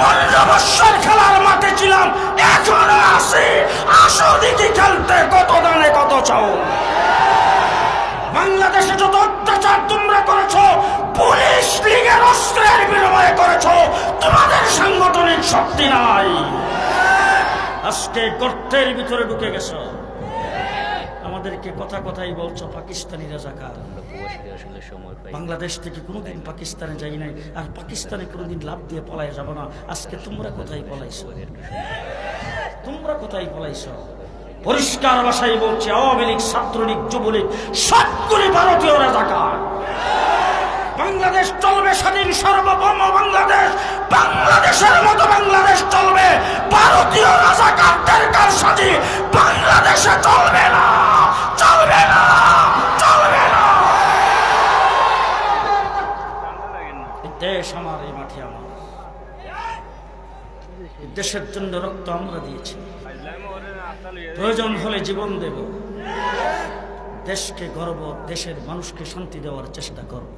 পনেরো খেলার মাঠে ছিলাম, এখনও আছি। আসো দেখি খেলতে। কত দানে কত চাও বাংলাদেশে যত অত্যাচার তোমরা করেছ, পুলিশ লীগের অস্ত্রের বিনিময়ে করেছ, তোমাদের সাংগঠনিক শক্তি নাই। আজকে গর্তের ভিতরে ঢুকে গেছো। আমাদেরকে কথা কথাই বলছো পাকিস্তানি রাজাকার। আমরা প্রবাসীদের আসলে সময় পাই বাংলাদেশ থেকে কোনোদিন পাকিস্তানে যাই নাই আর পাকিস্তানে কোনোদিন লাভ দিয়ে পলাই যাব না। আজকে তোমরা কোথায় পলাইছো? তোমরা কোথায় পলাইছো? পরিষ্কার ভাষায় বলছে আওয়ামী লীগ ছাত্রলীগ যুবলীগ সবগুলি ভারতীয় রাজাকার। বাংলাদেশ চলবে স্বাধীন সার্বভৌম বাংলাদেশ। বাংলাদেশের মতো বাংলাদেশ চলবে। ভারতীয় রাজাকারদের কারসাজি বাংলাদেশে চলবে না। দেশের জন্য রক্ত আমরা দিয়েছি। প্রয়োজন হলে জীবন দেব। দেশকে গর্ব, দেশের মানুষকে শান্তি দেওয়ার চেষ্টা করব।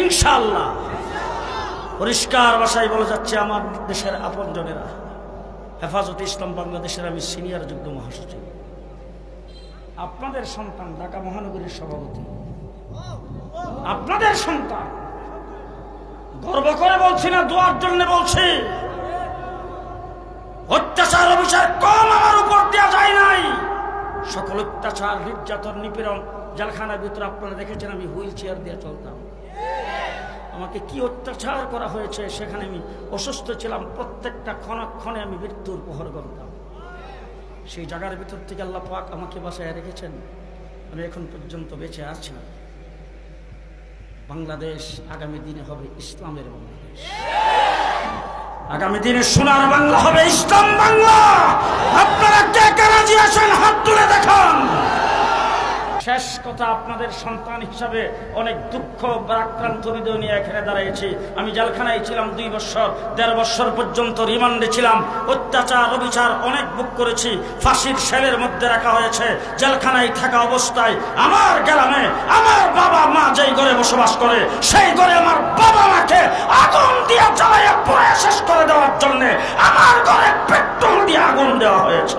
ইনশাল্লাহ পরিষ্কার ভাষায় বলা যাচ্ছে, আমার দেশের আপনজনেরা। হেফাজত ইসলাম বাংলাদেশের আমি সিনিয়র যুগ্ম মহাসচিব। আপনাদের সন্তান ঢাকা মহানগরীর সভাপতি। আপনাদের সন্তান। গর্ব করে বলছি না, দোয়ার জন্য বলছি। অত্যাচার অবিচার কম আমার উপর দেওয়া যায় নাই। সকল অত্যাচার, নির্যাতন, নিপীড়ন জেলখানার ভিতরে আপনারা দেখেছেন, আমি হুইল চেয়ার দিয়ে চলতাম। আমাকে কি অত্যাচার করা হয়েছে সেখানে আমি অসুস্থ ছিলাম, প্রত্যেকটা ক্ষণক্ষণে আমি মৃত্যুর প্রহর করতাম সেই জায়গার ভিতর থেকে আল্লাহ পাক আমাকে বাসায় রেখেছেন। আমি এখন পর্যন্ত বেঁচে আছি। বাংলাদেশ আগামী দিনে হবে ইসলামের বাংলাদেশ। আগামী দিনে সোনার বাংলা হবে ইসলাম বাংলা। আপনারা কে কে রাজি আছেন? হাত তুলে দেখান। শেষ কথা আপনাদের সন্তান হিসাবে অনেক দুঃখ আক্রান্ত হৃদয় নিয়ে এখানে দাঁড়িয়েছি। আমি জেলখানায় ছিলাম দুই বছর, দেড় বছর পর্যন্ত রিমান্ডে ছিলাম। অত্যাচার, অবিচার অনেক বুক করেছি। ফাঁসির সেলের মধ্যে রাখা হয়েছে। জেলখানায় থাকা অবস্থায় আমার গ্রামে আমার বাবা মা যেই ঘরে বসবাস করে, সেই ঘরে আমার বাবা মাকে আগুন দিয়ে জ্বালাইয়া পুড়ে শেষ করে দেওয়ার জন্য আমার ঘরে পেট্রোল দিয়ে আগুন দেওয়া হয়েছে।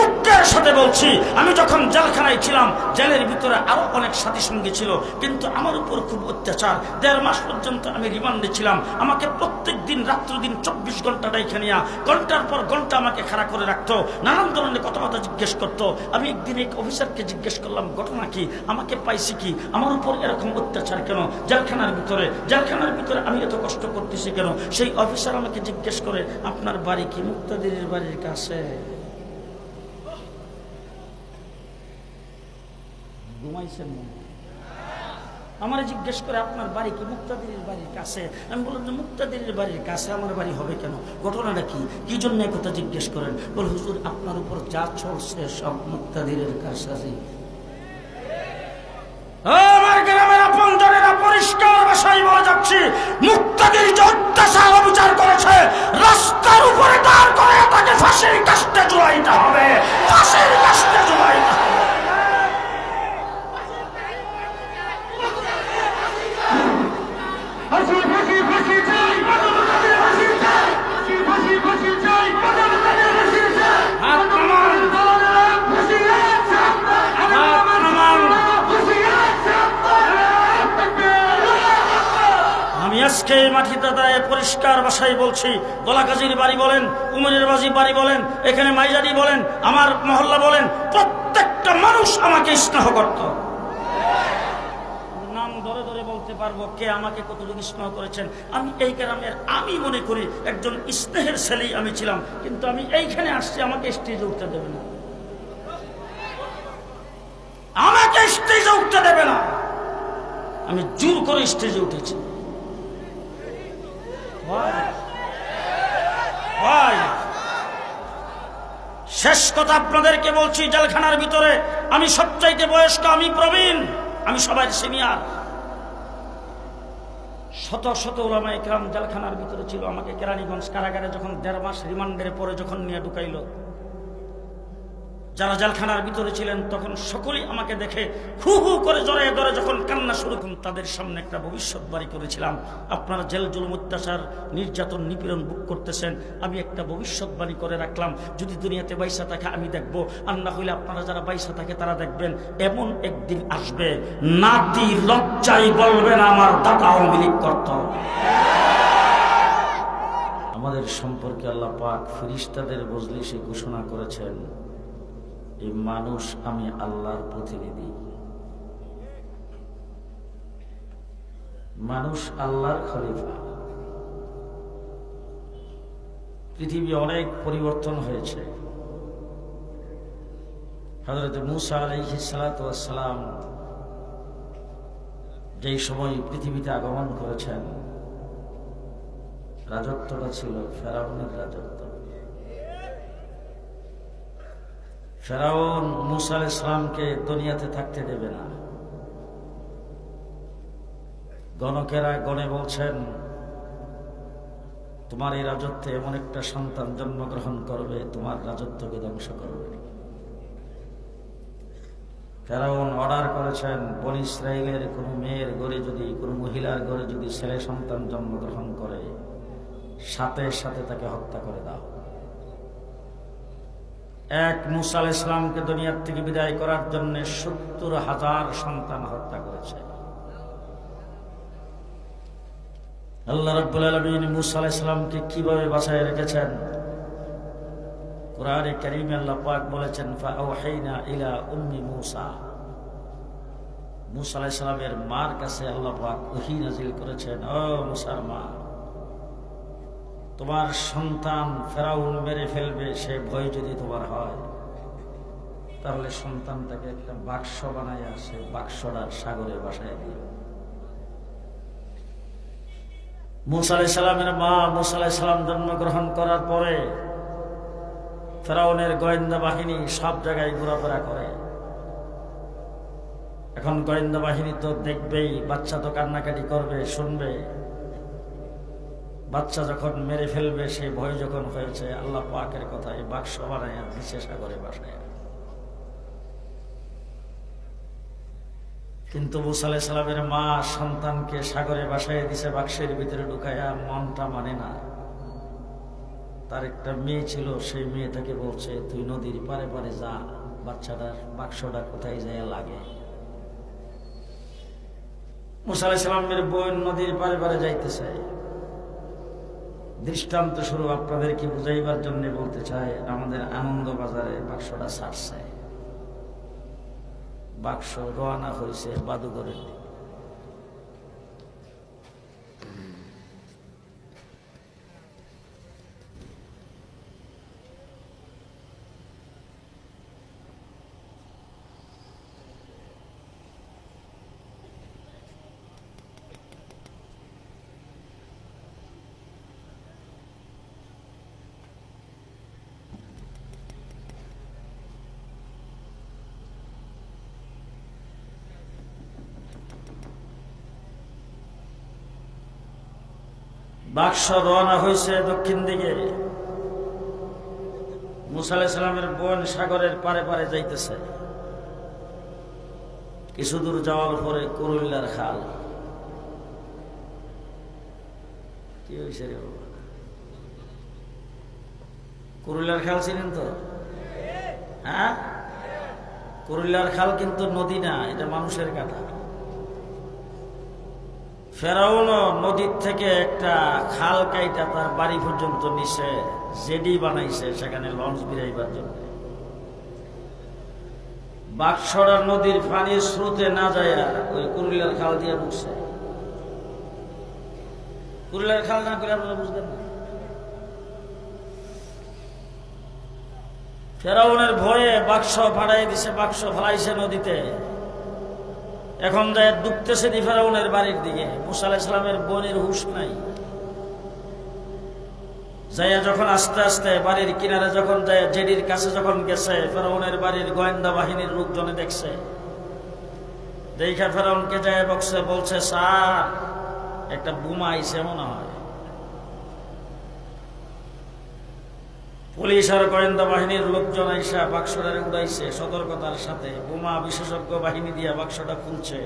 দুঃখের সাথে বলছি, আমি যখন জেলখানায় ছিলাম, জেলের ভিতরে আরও অনেক সাথী সঙ্গী ছিল, কিন্তু আমার উপর খুব অত্যাচার। দেড় মাস পর্যন্ত আমি রিমান্ডে ছিলাম। আমাকে প্রত্যেক দিন রাত্র দিন চব্বিশ ঘন্টাটা এখানে ঘণ্টার পর ঘণ্টা আমাকে খাড়া করে রাখতো, নানান ধরনের কথা কথা জিজ্ঞেস করতো। আমি একদিন এক অফিসারকে জিজ্ঞেস করলাম, ঘটনা কি? আমাকে পাইছি কি? আমার উপর এরকম অত্যাচার কেন? জেলখানার ভিতরে জেলখানার ভিতরে আমি এত কষ্ট করতেছি কেন? সেই অফিসার আমাকে জিজ্ঞেস করে, আপনার বাড়ি কি মুক্তাদির বাড়ির কাছে? ঘুমাইছেন। আমার জিজ্ঞেস করে, আপনার বাড়ি কি মুক্তাদির বাড়ির কাছে? আমি বললাম যে মুক্তাদির বাড়ির কাছে আমার বাড়ি হবে কেন? ঘটনাটা কি? কি জন্য এই কথা জিজ্ঞেস করেন? বল, হুজুর, আপনার উপর যা চলছে সব কাছে মুক্তাদির অবিচার করেছে, রাস্তার উপরে দাঁড় করে তাকে ফাঁসির কাস্তে জুড়াইতে হবে। ফাঁসির কাস্তে জুড়াইতে হবে ফাঁসি ফাঁসি ফাঁসি চাই বাংলাদেশের ফাঁসি চাই ফাঁসি ফাঁসি ফাঁসি চাই বাংলাদেশের ফাঁসি চাই হাত নামান। দলেরা ফাঁসি আছে আপনার হাত নামান। ফাঁসি আছে আপনার আমি আজকে এই মাটিতে পরিষ্কার ভাষায় বলছি, দলাকাজির বাড়ি বলেন, উমরের বাজি বাড়ি বলেন, এখানে মাইজারি বলেন, আমার মহল্লা বলেন, প্রত্যেকটা মানুষ আমাকে স্নেহ করত। নাম ধরে ধরে বলতে পারব কে আমাকে আমি এই আমি মনে করি একজন স্নেহের আমি ছিলাম, কিন্তু আমি এইখানে আসছি, আমাকে স্টেজে উঠতে দেবে না। আমাকে স্টেজে উঠতে দেবে না। আমি জোর করে স্টেজে উঠেছি। Why? শেষ কথা আপনাদেরকে বলছি, জেলখানার ভিতরে আমি সবচাইতে বয়স্ক, আমি প্রবীণ, আমি সবাই সিনিয়র শত শত ওলামা একরাম জেলখানার ভিতরে ছিল, আমাকে কেরানীগঞ্জ কারাগারে যখন দেড় মাস রিমান্ডের পরে যখন নিয়ে ঢুকাইলো যারা জেলখানার ভিতরে ছিলেন, তখন সকলেই আমাকে দেখে হু হু করে জড়াইয়ে ধরে যখন কান্না শুরু করুন, তাদের সামনে একটা ভবিষ্যৎবাণী করেছিলাম। আপনারা জেল জুলুম অত্যাচার, নির্যাতন, নিপীড়ন বুক করতেছেন, আমি একটা ভবিষ্যৎবাণী করে রাখলাম। যদি দুনিয়াতে বাইসা থাকে, আমি দেখব। আর না হইলে আপনারা যারা বাইসা থাকে, তারা দেখবেন এমন একদিন আসবে। নাতি লজ্জাই বলবেন আমার দাদা আওয়ামী লীগ করত। আমাদের সম্পর্কে আল্লাহ পাক ফিরিস্তাদের বজলিসে ঘোষণা করেছেন এই মানুষ আমি আল্লাহর প্রতিনিধি। মানুষ আল্লাহর খলিফা। পৃথিবী অনেক পরিবর্তন হয়েছে। হজরত মুসা আলহি সালাম যেই সময় পৃথিবীতে আগমন করেছেন, রাজত্বটা ছিল ফেরাউনের রাজত্ব। ফেরাউন মুসা ইসলামকে দুনিয়াতে থাকতে দেবে না। গণকেরা গণে বলছেন, তোমার এই রাজত্বে এমন একটা সন্তান জন্মগ্রহণ করবে, তোমার রাজত্বকে ধ্বংস করবে। ফেরাউন অর্ডার করেছেন, বন ইসরায়েলের কোনো মেয়ের ঘরে যদি, কোনো মহিলার গড়ে যদি ছেলে সন্তান জন্মগ্রহণ করে, সাথে সাথে তাকে হত্যা করে দাও। এক মুসা আল ইসলামকে দুনিয়ার থেকে বিদায় করার জন্য সত্তর হাজার সন্তান হত্যা করেছে। আল্লাহ রব্বুল আলমিন মুসা আল ইসলামকে কীভাবে বাঁচায় রেখেছেন? কোরআনে করিমে আল্লাহ পাক বলেছেন, ফাওহাইনা ইলা উম্মি মুসা। মুসা আলাইহিস সালামের মার কাছে আল্লাহ পাক ওহী নাজিল করেছেন, ও মুসার মা। তোমার সন্তান ফেরাউন মেরে ফেলবে, সে ভয় যদি তোমার হয়, তাহলে সন্তানটাকে একটা বাক্স বানায় আসে বাক্সটার সাগরে বাসায় দিয়ে মুসা সালামের মা মুসা আলাইহিস সালাম জন্মগ্রহণ করার পরে ফেরাউনের গোয়েন্দা বাহিনী সব জায়গায় ঘোরাফেরা করে। এখন গোয়েন্দা বাহিনী তো দেখবেই, বাচ্চা তো কান্নাকাটি করবে, শুনবে। বাচ্চা যখন মেরে ফেলবে, সে ভয় যখন হয়েছে, আল্লাহ পাকের কথা এই বাক্স বানায় দিচ্ছে সাগরে বাসায়। কিন্তু মুসালে সালামের মা সন্তানকে সাগরে বাসায় দিছে, বাক্সের ভিতরে ঢুকাইয়া মনটা মানে না। তার একটা মেয়ে ছিল, সেই মেয়েটাকে বলছে, তুই নদীর পারে পারে যা, বাচ্চাটার বাক্সটা কোথায় যায় লাগে? মুসালে সালামের বোন নদীর পারে পারে যাইতেছে। দৃষ্টান্ত স্বরূপ আপনাদেরকে বুঝাইবার জন্য বলতে চাই, আমাদের আনন্দ বাজারে বাক্সটা ছাড়ছে বাক্স রওনা হয়েছে বাদুঘরের দিকে। বাক্স রওনা হয়েছে দক্ষিণ দিকে। মুসালে সালামের বোন সাগরের পারে পারে যাইতেছে। কিছু দূর যাওয়ার পরে করুল্লার খাল। কি হয়েছে রে করুল্লার খাল ছিলেন তো? হ্যাঁ? করুল্লার খাল কিন্তু নদী না, এটা মানুষের কাটা ফেরাউন নদীর থেকে একটা খাল কাইটা তার বাড়ি পর্যন্ত নিচে জেডি বানাইছে, সেখানে লঞ্চ বিরাইবার জন্য। বাক্সরা নদীর পানি স্রোতে না যায় ওই কুরুলিয়ার খাল দিয়ে ঢুকছে কুরুলিয়ার খাল না করে আপনারা বুঝবেন না? ফেরাউনের ভয়ে বাক্স ফাড়াই দিছে, বাক্স ফেলাইছে নদীতে। এখন যায় ডুবতেছে ফেরাউনের বাড়ির দিকে। মুসা আলাইসালামের বোনের হুশ নাই। যাইয়া যখন আস্তে আস্তে বাড়ির কিনারে যখন যায়, জেডির কাছে যখন গেছে, ফেরাউনের বাড়ির গোয়েন্দা বাহিনীর লোকজনে দেখছে। দেখা ফেরাউনকে যায় বক্সে বলছে, স্যার, একটা বোমা আইসে মনে হয়। পুলিশ আর গোয়েন্দা বাহিনীর লোকজন আইসা বাক্সটারে উড়াইছে, সতর্কতার সাথে। বোমা বিশেষজ্ঞ বাহিনী দিয়ে বাক্সটা খুলছে।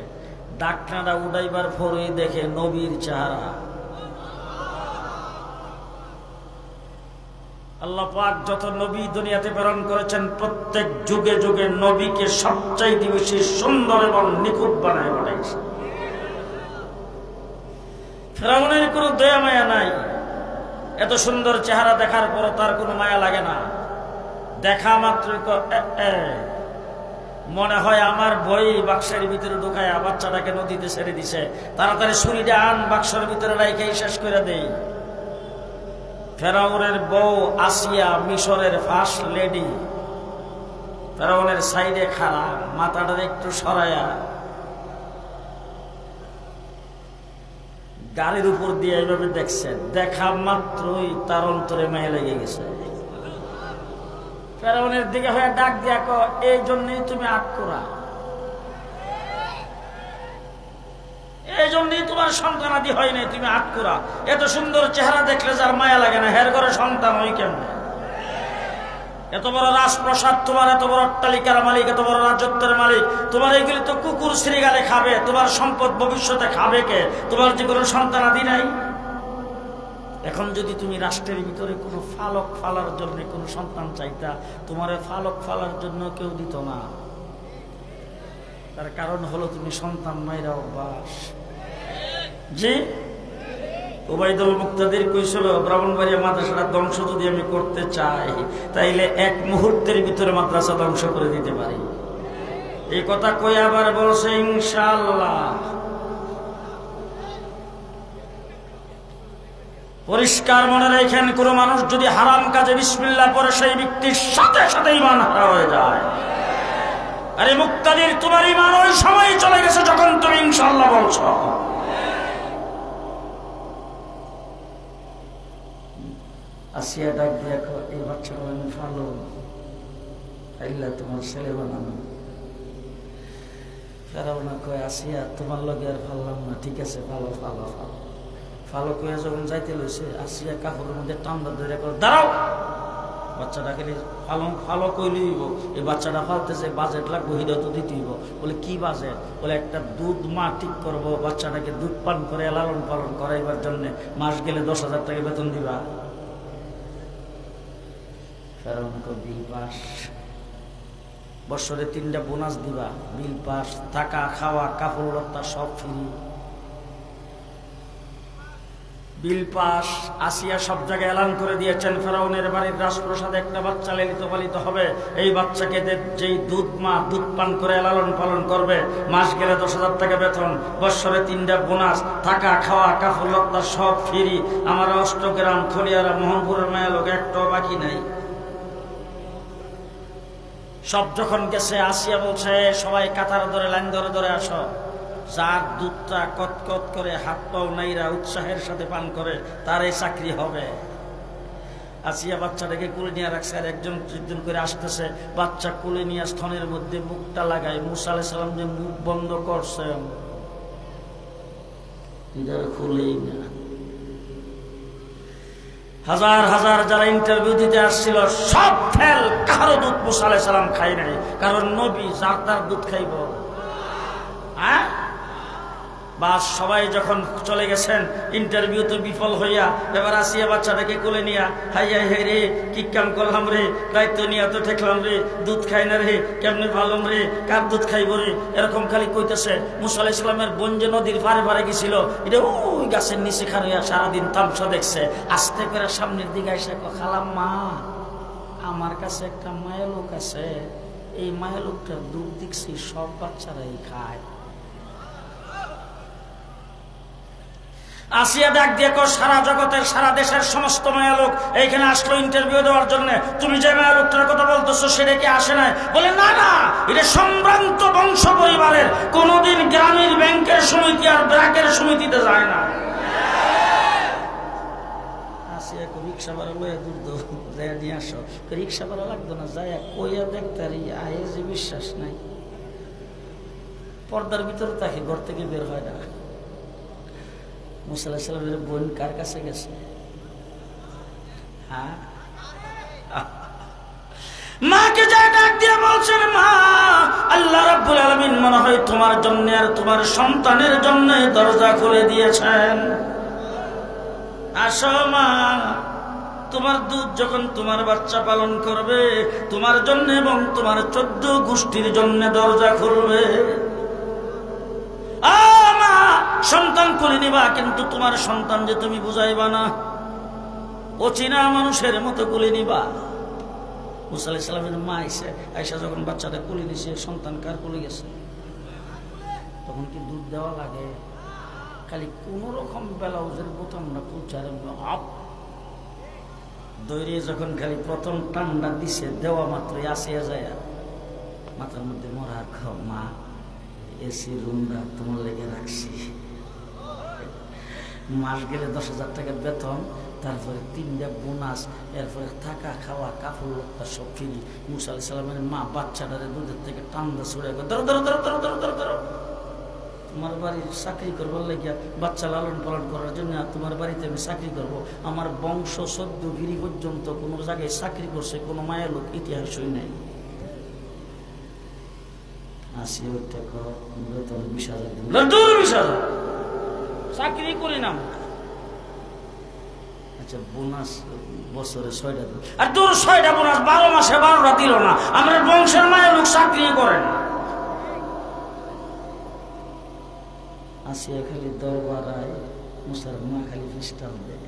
ডাকনাটা উড়াইবার পরেই দেখে নবীর চেহারা। আল্লাহ পাক যত নবী দুনিয়াতে প্রেরণ করেছেন, প্রত্যেক যুগে যুগে নবীকে সবচাইতে বেশি সুন্দর এবং নিখুঁত বানায় বানাইছে। ফেরাউনের কোনো দয়া মায়া নাই। এত সুন্দর চেহারা দেখার পর তার কোনো মায়া লাগে না। দেখা মাত্র মনে হয় আমার বই বাক্সের ভিতরে ঢুকায় বাচ্চাটাকে নদীতে ছেড়ে দিছে। তাড়াতাড়ি ছুরিটা আন, বাক্সের ভিতরে রাইখেই শেষ করে দেই। ফেরাউনের বউ আসিয়া মিশরের ফার্স্ট লেডি। ফেরাউনের সাইডে খাড়া মাথাটা একটু সরায়া গাড়ির উপর দিয়ে এইভাবে দেখছে দেখা মাত্রই তার অন্তরে মেয়ে লেগে গেছে। ফেরাউনের দিকে হয়ে ডাক দিয়া কো এই জন্যই তুমি আট করা এই জন্যই তোমার সন্তান আদি হয় নাই, তুমি আট করা এত সুন্দর চেহারা দেখলে যার মায়া লাগে না, হের করে সন্তান হই কেমনে? এত বড় রাজপ্রসাদ, তোমার এত বড় অট্টালিকার মালিক, এত বড় রাজত্বের মালিক, তোমার এইগুলি তো কুকুর শ্রীগালে খাবে, তোমার সম্পদ ভবিষ্যতে খাবে কে? তোমার যে কোনো সন্তান আদি নাই? এখন যদি তুমি রাষ্ট্রের ভিতরে কোনো ফালক ফালার জন্য কোনো সন্তান চাইতা, তোমার ফালক ফালার জন্য কেউ দিত না। তার কারণ হলো তুমি সন্তান মায়েরা অভ্যাস। জি? ওবায়দুল ব্রাহ্মণবাড়িয়া মাদ্রাসাটা ধ্বংস যদি আমি করতে চাই, তাইলে এক মুহূর্তের ভিতরে মাদ্রাসা ধ্বংস করে দিতে পারি। এই কথা কই আবার বলছে ইনশাআল্লাহ। পরিষ্কার মনে রেখেন, কোনো মানুষ যদি হারাম কাজে বিসমিল্লা পরে সেই ব্যক্তির সাথে সাথে ইমান হারা হয়ে যায়। আরে মুক্তাদির, তোমার ইমান ওই সময় চলে গেছে যখন তুমি ইনশাল্লাহ বলছো। আসিয়া ডাক দেখো এই বাচ্চাটা আমি ভালো। আইলা তোমার ছেলে বানানো। ফেরাও না কয়, আসিয়া, তোমার লগে আর ফাললাম না। ঠিক আছে, ভালো ভালো ভালো। ফালো কইয়া যখন যাইতে লইছে, আসিয়া কাপড়ের মধ্যে টান্দা ধরে করে দাঁড়াও! বাচ্চাটাকে ফালো ফালো কইলে হইব। এই বাচ্চাটা ফালতেছে বাজেট লাগবে হৃদয় তো দিতে হইব। বলে, কি বাজেট? বলে, একটা দুধ মা ঠিক করব, বাচ্চাটাকে দুধ পান করে, লালন পালন করাইবার জন্য মাস গেলে দশ হাজার টাকা বেতন দিবা। কারণ বিল পাস। বছরে তিনটা বোনাস দিবা, বিল পাস, থাকা, খাওয়া, কাপড় লত্তা সব ফ্রি বিল পাস, আসিয়া সব জায়গায় এলান করে দিয়েছেন ফেরাউনের বাড়ির রাজপ্রসাদে একটা বাচ্চা লালিত পালিত হবে। এই বাচ্চাকে যেই দুধ মা দুধ পান করে লালন পালন করবে, মাস গেলে দশ হাজার টাকা বেতন। বৎসরে তিনটা বোনাস, থাকা, খাওয়া, কাপড় লত্তা সব ফিরি আমার অষ্টগ্রাম, খলিয়ারা, মোহনপুরের মায়া লোক, একটাও বাকি নাই। সব যখন গেছে, আসিয়া বলছে, সবাই কাতার ধরে, লাইন ধরে ধরে আসো। যার দুধটা কতকত করে হাত পাও নাইরা উৎসাহের সাথে পান করে তার এই চাকরি হবে। আসিয়া বাচ্চাটাকে কুলে নিয়ে রাখছে, আর একজন একজন করে আসতেছে। বাচ্চা কুলে নিয়ে স্থনের মধ্যে মুখটা লাগায়, মুসা সালাম যে মুখ বন্ধ করছেন। এটা খুলেই না। হাজার হাজার যারা ইন্টারভিউ দিতে আসছিল, সব ফেল কারও দুধ মুসা আলাই সালাম খাই নাই। কারণ নবী যার তার দুধ খাইব। হ্যাঁ? বাস সবাই যখন চলে গেছেন ইন্টারভিউ তো বিফল হইয়া, এবার আসিয়া বাচ্চাটাকে কোলে নিয়া, হাই হাই হে রে, কি কাম করলাম রে, দায়িত্ব নিয়ে তো ঠেকলাম রে, দুধ খাই না রে, কেমনে ভালো রে, কার দুধ খাইব রে, এরকম খালি কইতেছে। মুসা আলাহ ইসলামের বোন যে নদীর পারে পারে গেছিল, এটা ওই গাছের নিচে খারইয়া সারাদিন তামসা দেখছে। আস্তে করে সামনের দিকে এসে খালাম মা, আমার কাছে একটা মায়া লোক আছে, এই মায়া লোকটার দুধ দেখছি সব বাচ্চারাই খায়। আসিয়া ডাক দিয়ে কো সারা জগতের, সারা দেশের সমস্ত মায়া লোক এইখানে আসলো ইন্টারভিউ দেওয়ার জন্য। তুমি যে মায়া লোকটার কথা বলতেছো সেটা কি আসে নাই? বলে, না না, এটা সম্ভ্রান্ত বংশ পরিবারের। কোনোদিন গ্রামীণ ব্যাংকের সমিতি আর ব্র্যাকের সমিতিতে যায় না। আসিয়া রিক্সা আসো। রিক্সা না যে বিশ্বাস নাই। পর্দার ভিতরে তাকে ঘর থেকে বের হয় না। মুসাল্লাহ সাল্লামের বোন কার কাছে গেছে? হ্যাঁ? মাকে যা ডাক দিয়ে বলছেন, মা, আল্লাহ রাব্বুল আলামিন মনে হয় তোমার জন্য আর তোমার সন্তানের জন্য দরজা খুলে দিয়েছেন। আসো, মা, তোমার দুধ যখন তোমার বাচ্চা পালন করবে, তোমার জন্য এবং তোমার চোদ্দ গোষ্ঠীর জন্য দরজা খুলবে। সন্তান করে নিবা, কিন্তু তোমার সন্তান যে তুমি বুঝাইবা না অচেনা মানুষের মতো কুলে নিবা। মুসা আলাইসালামের মা আইসে, আইসা যখন বাচ্চাটা কুলে নিছে, সন্তান কার কুলে গেছে? তখন কি দুধ দেওয়া লাগে? খালি কোন রকম ব্লাউজের বোতামটা পুচার আপ দৈরে যখন খালি প্রথম টান্ডা দিছে, দেওয়া মাত্রই আসিয়া যায়। মাথার মধ্যে মরা খাও মা এসি রুমটা তোমার লেগে রাখছি। মাস গেলে দশ হাজার টাকা বেতন, তারপরে তিনটা বোনাস, এরপরে থাকা খাওয়া, কাপড় লত্তা সব ফিরি। মুসা আলি সাল্লামের মা বাচ্চাটারে দুধের থেকে টান্দা ছুড়ে ধরো ধরো ধরো ধরো ধরো ধরো ধরো। তোমার বাড়ির চাকরি করবার লাগিয়া বাচ্চা লালন পালন করার জন্য তোমার বাড়িতে আমি চাকরি করব। আমার বংশ সদ্য গিরি পর্যন্ত কোনো জায়গায় চাকরি করছে, কোনো মায়ের লোক ইতিহাসই নেই। টাকা বেতন বিশ হাজার বিশ হাজার। চাকরি করি না। আচ্ছা বোনাস বছরে ছয়টা আর তোর ছয়টা বোনাস বারো মাসে বারোটা দিল না। আমার বংশের মায়ের লোক চাকরি করে না আসিয়া খালি দরবার আয় মুসার মা খালি খ্রিস্টান দেয়।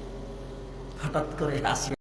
হঠাৎ করে আসিয়া